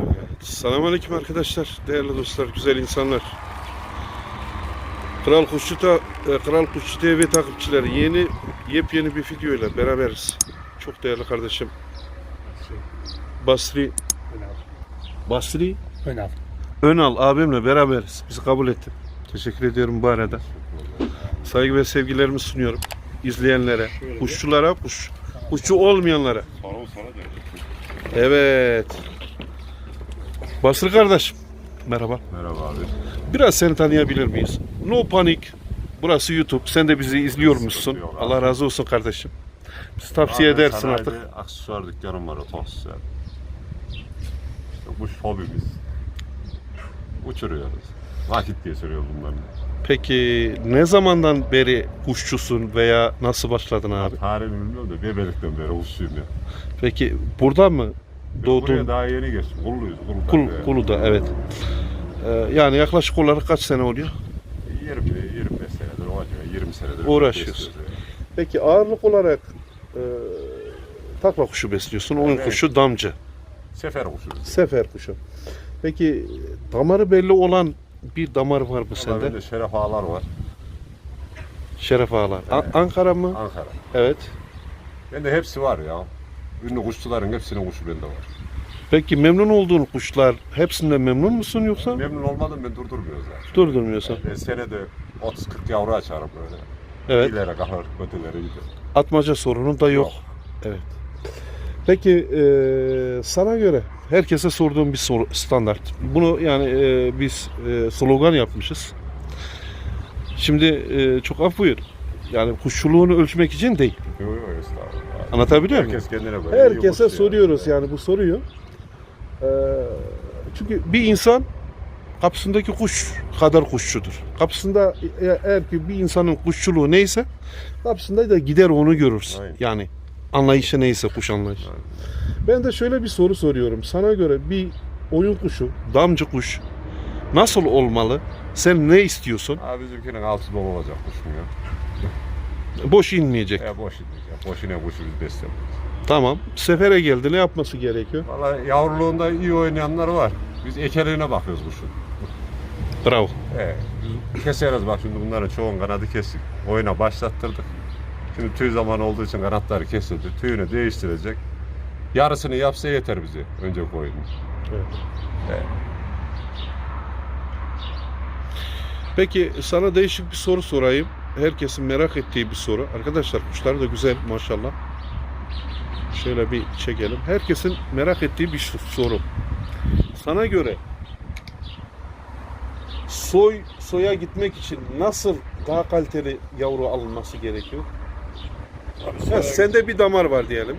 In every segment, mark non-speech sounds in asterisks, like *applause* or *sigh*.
Evet. Selamünaleyküm arkadaşlar, değerli dostlar, güzel insanlar. Kral Kuşçu, ta, e, Kral Kuşçu TV takipçileri yeni yepyeni bir video ile beraberiz. Çok değerli kardeşim Basri Basri Önal. Önal abimle beraberiz. Bizi kabul etti. Teşekkür ediyorum bu arada. Saygı ve sevgilerimi sunuyorum izleyenlere, kuşçulara, kuş, kuşçu olmayanlara. Evet. Basri kardeşim. Merhaba. Merhaba abi. Biraz seni tanıyabilir miyiz? No panik. Burası YouTube. Sen de bizi yok abi. Allah razı olsun kardeşim. Bizi tavsiye Abi, edersin sanayide artık. Aksesuar dükkanım var otobüsler. İşte kuş hobimiz. Uçuruyoruz. Vakit geçiriyor bunların. Peki ne zamandan beri kuşçusun veya nasıl başladın abi? Tarihini bilmiyorum da bebelikten beri kuşçuyum ya. Peki burada mı Biz doğdun? Buraya daha yeni geçtim. Kulluyuz. Kullu'da. Kul, Kulu'da evet. Ee, yani yaklaşık olarak kaç sene oluyor? 20, 25 senedir o acaba 20 senedir. Uğraşıyorsun. yani. Peki ağırlık olarak e, takla kuşu besliyorsun. Oyun Evet. kuşu damcı. Sefer kuşu. Sefer kuşu. Peki damarı belli olan bir damar var mı sende? bende şeref ağlar var. Şeref Ağalar. A- Evet. Ankara mı? Ankara. Evet. Bende hepsi var ya. Ünlü kuşçuların hepsinin kuşu bende var. Peki memnun olduğun kuşlar hepsinden memnun musun yoksa Memnun olmadım ben durdurmuyoruz zaten. durdurmuyorsun? Ben senede 30-40 yavru açarım böyle. Evet. İyileri kalır, kötüleri gider. Atmaca sorunu da yok. Evet. Peki e, sana göre herkese sorduğum bir soru standart. Bunu yani e, biz e, slogan yapmışız. Şimdi e, çok af buyur. Yani kuşçuluğunu ölçmek için değil. Yok yok estağfurullah. Anlatabiliyor muyum? Herkes kendine böyle. iyi Herkese kuşçu soruyoruz yani bu soruyu. Ee, çünkü bir insan kapısındaki kuş kadar kuşçudur. Kapısında e- eğer ki bir insanın kuşçuluğu neyse kapısında da gider onu görürsün. Aynen. Yani anlayışı neyse kuş anlayışı. Aynen. Ben de şöyle bir soru soruyorum. Sana göre bir oyun kuşu, damcı kuş nasıl olmalı? Sen ne istiyorsun? Abi bizimkinin altı dolu olacak kuşum ya. Boş inmeyecek. Ya boş inmeyecek. Boşuna kuşu biz beslemeyiz. Tamam. Sefere geldi. Ne yapması gerekiyor? Valla yavruluğunda iyi oynayanlar var. Biz ekeliğine bakıyoruz kuşun. Bravo. Evet. Keseriz bak şimdi bunların çoğun kanadı kesik. Oyuna başlattırdık. Şimdi tüy zamanı olduğu için kanatları kesildi. Tüyünü değiştirecek. Yarısını yapsa yeter bize önceki oyun. Evet. Evet. Peki sana değişik bir soru sorayım. Herkesin merak ettiği bir soru. Arkadaşlar kuşlar da güzel maşallah. Şöyle bir çekelim. Herkesin merak ettiği bir soru. Sana göre soy soya gitmek için nasıl daha kaliteli yavru alınması gerekiyor? Ya sende bir damar var diyelim.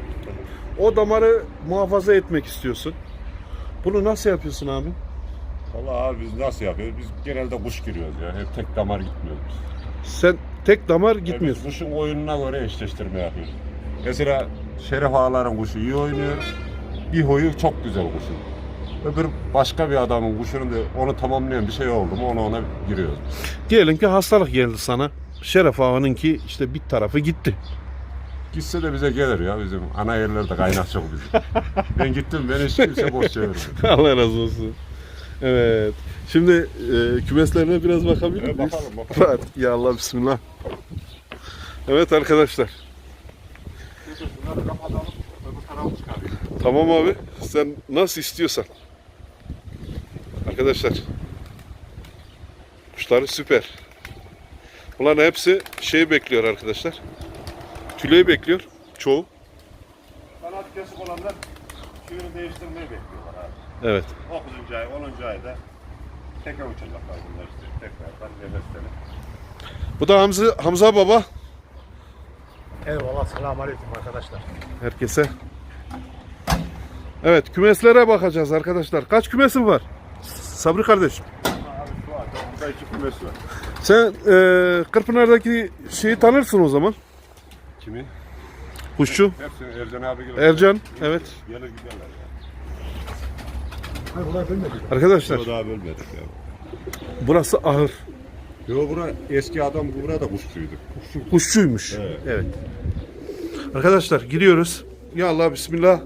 O damarı muhafaza etmek istiyorsun. Bunu nasıl yapıyorsun abi? Valla abi biz nasıl yapıyoruz? Biz genelde kuş giriyoruz ya. Hep tek damar gitmiyoruz. Sen tek damar gitmiyorsun. Biz kuşun oyununa göre eşleştirme yapıyoruz. Mesela Şeref Ağalar'ın kuşu iyi oynuyor. Bir huyu çok güzel kuşun. Öbür başka bir adamın kuşunun da onu tamamlayan bir şey oldu mu onu ona giriyoruz. Diyelim ki hastalık geldi sana. Şeref Ağa'nınki işte bir tarafı gitti. Gitse de bize gelir ya bizim ana yerlerde kaynak çok bizim. ben gittim beni hiç kimse boş çevirmedi. *laughs* Allah razı olsun. Evet. Şimdi e, kümeslerine biraz bakabilir Evet, miyiz? bakalım, bakalım. Var. Ya Allah bismillah. Evet arkadaşlar. Bunları kapatalım öbür tarafı çıkarayım. Tamam abi. Sen nasıl istiyorsan. Arkadaşlar. Kuşları süper. Bunların hepsi şey bekliyor arkadaşlar. Tüleyi bekliyor. Çoğu. Kanat kesik olanlar tüyünü değiştirmeyi bekliyorlar abi. Evet. 9. ay 10. ayda tekrar uçacaklar bunlar işte. Tekrardan nefeslenip. Bu da Hamza, Hamza baba. Eyvallah selamun aleyküm arkadaşlar. Herkese. Evet kümeslere bakacağız arkadaşlar. Kaç kümesin var? Sabri kardeşim. Abi şu anda burada iki kümes var. Sen e, Kırpınar'daki şeyi tanırsın o zaman. Kimi? Kuşçu. Hepsini Ercan abi gelir. Ercan, evet. Gelir giderler ya. Hayır bunlar bilmedik. Arkadaşlar Yo daha bölmedik ya. burası ahır. Yo bura eski adam burada kuşçuydu. Kuşçuymuş. Evet. Arkadaşlar gidiyoruz. Ya Allah bismillah.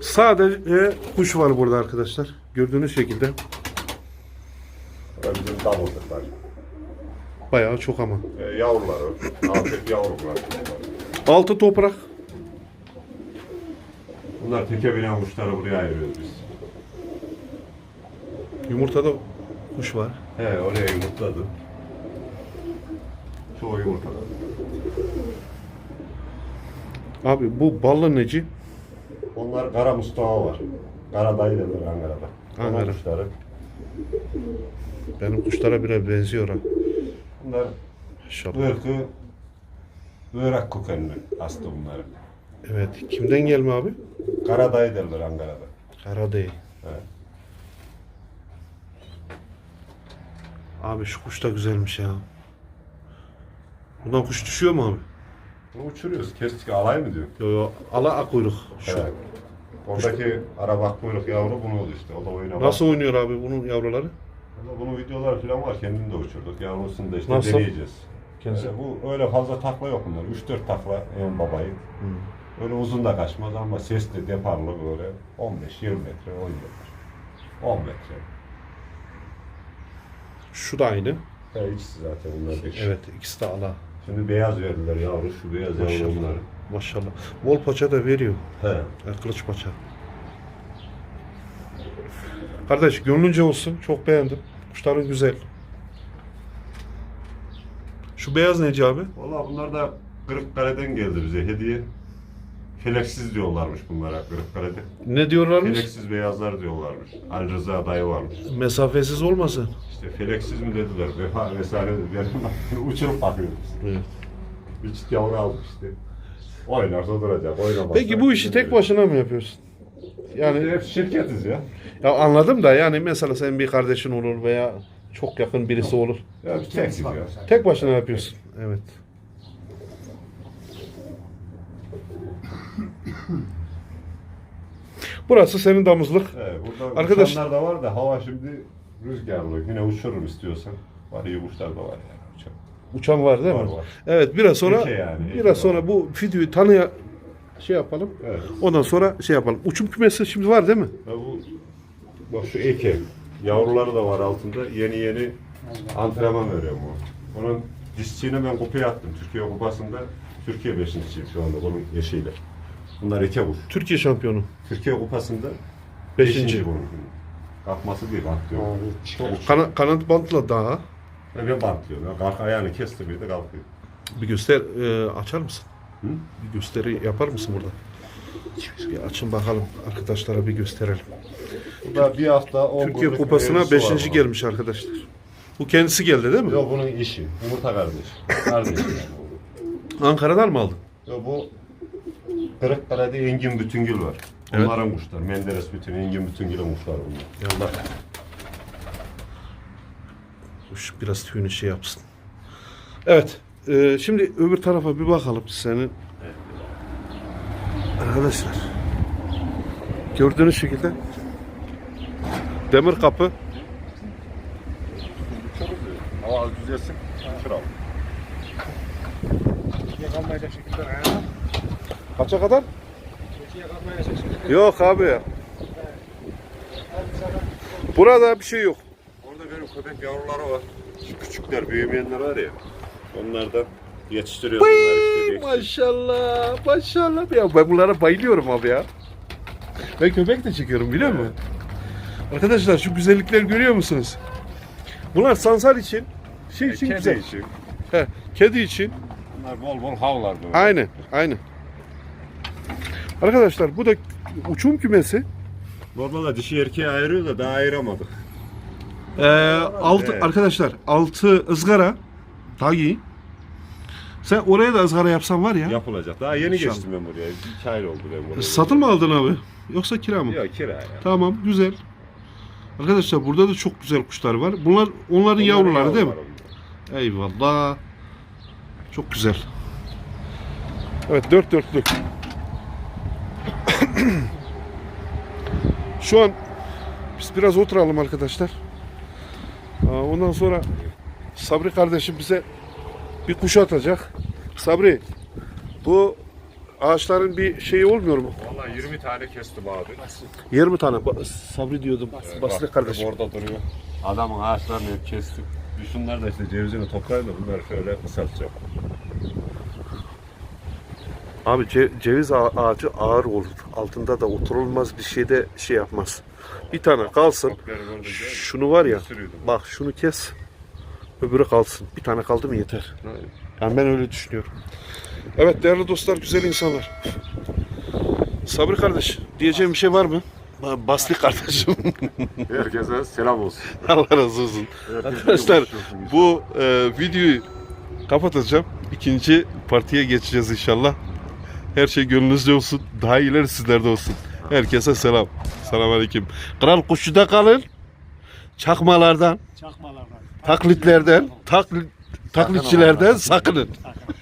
Sadece kuş var burada arkadaşlar. Gördüğünüz şekilde. Ve bizim damızlıklar. Bayağı çok ama. E, yavruları. Altı yavrular. Altı toprak. Bunlar teke binen kuşları buraya ayırıyoruz biz. Yumurtada kuş var. He oraya yumurtladı. Çoğu yumurtladı. Abi bu ballı neci? Onlar Kara Mustafa var. Kara dayı derler Ankara'da. Ankara. kuşları. Benim kuşlara biraz benziyor ha. Bunlar Maşallah. ırkı Irak kökenli hasta bunlar. Evet. Kimden gelme abi? Kara dayı derler Ankara'da. Karadayı. Evet. Abi şu kuş da güzelmiş ya. Bundan kuş düşüyor mu abi? Bunu uçuruyoruz. Kestik alay mı diyor? Yo yo. Ala akuyruk. Şu. Evet. Oradaki arabak kuyruk yavru bunu oldu işte. O da oyuna Nasıl oynuyor abi bunun yavruları? Ama Bunun videolar falan var. Kendini de uçurduk. Yavrusunu da işte Nasıl? deneyeceğiz. Kendisi- Ee, bu öyle fazla takla yok bunlar. 3-4 takla en babayı. Hmm. Öyle uzun da kaçmaz ama sesli, deparlı böyle 15-20 metre oynuyorlar. 10 metre. Şu da aynı. He, ikisi zaten bunlar bir. Evet ikisi de ala. Şimdi beyaz verdiler yavru. Şu beyaz yavru Maşallah. Maşallah. Bol paça da veriyor. He. Ha, Kılıç paça. Kardeş gönlünce olsun. Çok beğendim. Kuşların güzel. Şu beyaz neci abi? Valla bunlar da Kırıkkale'den geldi bize hediye. Feleksiz diyorlarmış bunlara Kırıkkale'de. Ne diyorlarmış? Feleksiz beyazlar diyorlarmış. Ali Rıza dayı varmış. Mesafesiz olmasın. İşte feleksiz mi dediler, vefa vesaire dediler. *laughs* Uçurup bakıyoruz. Evet. Bir çift yavru aldık işte. Oynarsa duracak, oynamazsa. Peki bu işi tek başına mı yapıyorsun? Yani Yani hep şirketiz ya. ya anladım da yani mesela senin bir kardeşin olur veya çok yakın birisi olur. Ya biz teksiz ya. Tek başına yapıyorsun. Evet. Burası senin damızlık. Evet, burada Arkadaş- uçanlar da var da hava şimdi rüzgarlı. Yine uçururum istiyorsan. Var iyi kuşlar da var yani. Uçan. Uçan var değil Var, mi? var. Evet biraz sonra Eke yani, eke biraz var. sonra bu videoyu tanıya şey yapalım. Evet. Ondan sonra şey yapalım. Uçum kümesi şimdi var değil mi? Ya bu bak şu eke. Yavruları da var altında. Yeni yeni antrenman veriyorum bu. Onun dişçiğini ben kupaya attım. Türkiye kupasında. Türkiye beşincisiyim şu anda bunun eşiyle. Bunlar eke kuş. Türkiye şampiyonu. Türkiye kupasında Beşinci. beşinci bunun. Kalkması değil bantlıyor. Çok Kana, kanat bantla daha. ve bantlıyor. Ya Kalk ayağını kesti bir de kalkıyor. Bir göster e, açar mısın? Hı? Bir gösteri yapar mısın burada? Bir açın bakalım arkadaşlara bir gösterelim. Bu da bir hafta 10 Türkiye Kupası'na mevzusu var 5. bunun. gelmiş arkadaşlar. Bu kendisi geldi değil mi? Yok bunun işi. Yumurta kardeş. Kardeş yani. Ankara'dan mı aldın? Yok bu Kırıkkale'de Engin Bütüngül var. Evet. Onların kuşlar. Menderes Bütün, Engin Bütüngül'ün kuşları bunlar. Yallah. Kuş biraz tüyünü şey yapsın. Evet. e, şimdi öbür tarafa bir bakalım senin. Arkadaşlar. Gördüğünüz şekilde demir kapı Hava düzelsin. Kral. Geçiye kalmayacak şekilde ayağına. Kaça kadar? Yok abi ya. Burada bir şey yok. Orada benim köpek yavruları var. Şu küçükler, büyümeyenler var ya. Onlardan yetiştiriyorum bunları işte. Maşallah, maşallah. Ya ben bunlara bayılıyorum abi ya. Ben köpek de çekiyorum biliyor musun? Arkadaşlar şu güzellikleri görüyor musunuz? Bunlar sansar için, şey için Kedi güzel. için. He, kedi için. Bunlar bol bol havlar böyle. Aynen, aynen. Arkadaşlar bu da uçum kümesi. Normalde dişi erkeği ayırıyor da daha ayıramadık. Ee, altı, Evet. Arkadaşlar altı ızgara. Tagi. Sen oraya da ızgara yapsan var ya. Yapılacak. Daha yeni İnşallah. geçtim ben buraya. İki ay oldu ben buraya. Satın mı aldın abi? Yoksa kira mı? Yok kira ya. Tamam güzel. Arkadaşlar burada da çok güzel kuşlar var. Bunlar onların Onların yavruları değil mi? yavruları bunlar. Eyvallah. Çok güzel. Evet dört dörtlük. *clears throat* Şu an biz biraz oturalım arkadaşlar. Ondan sonra Sabri kardeşim bize bir kuş atacak. Sabri bu ağaçların bir şeyi olmuyor mu? Vallahi 20 tane kestim abi. 20 tane. Ba- Sabri diyordum. Basri Bak, kardeşim. Orada duruyor. Adamın ağaçlarını hep kestik. Şunlar da işte cevizini toplayın da bunları şöyle kısaltacağım. Abi ce- ceviz ağa- ağacı ağır olur. Altında da oturulmaz bir şeyde şey yapmaz. Bir tane kalsın. Şunu var ya. Bak şunu kes. Öbürü kalsın. Bir tane kaldı mı yeter. Yani ben öyle düşünüyorum. Evet değerli dostlar, güzel insanlar. Sabri kardeş, diyeceğim bir şey var mı? Ba- Basri kardeşim. *laughs* Herkese selam olsun. Allah razı olsun. Arkadaşlar bu e, videoyu kapatacağım. İkinci partiye geçeceğiz inşallah. Her şey gönlünüzce olsun. Daha iyileri sizlerde olsun. Herkese selam. Selam aleyküm. Kral kuşuda kalın. Çakmalardan, Çakmalardan. taklitlerden, taklit, taklitçilerden sakının. Sakın.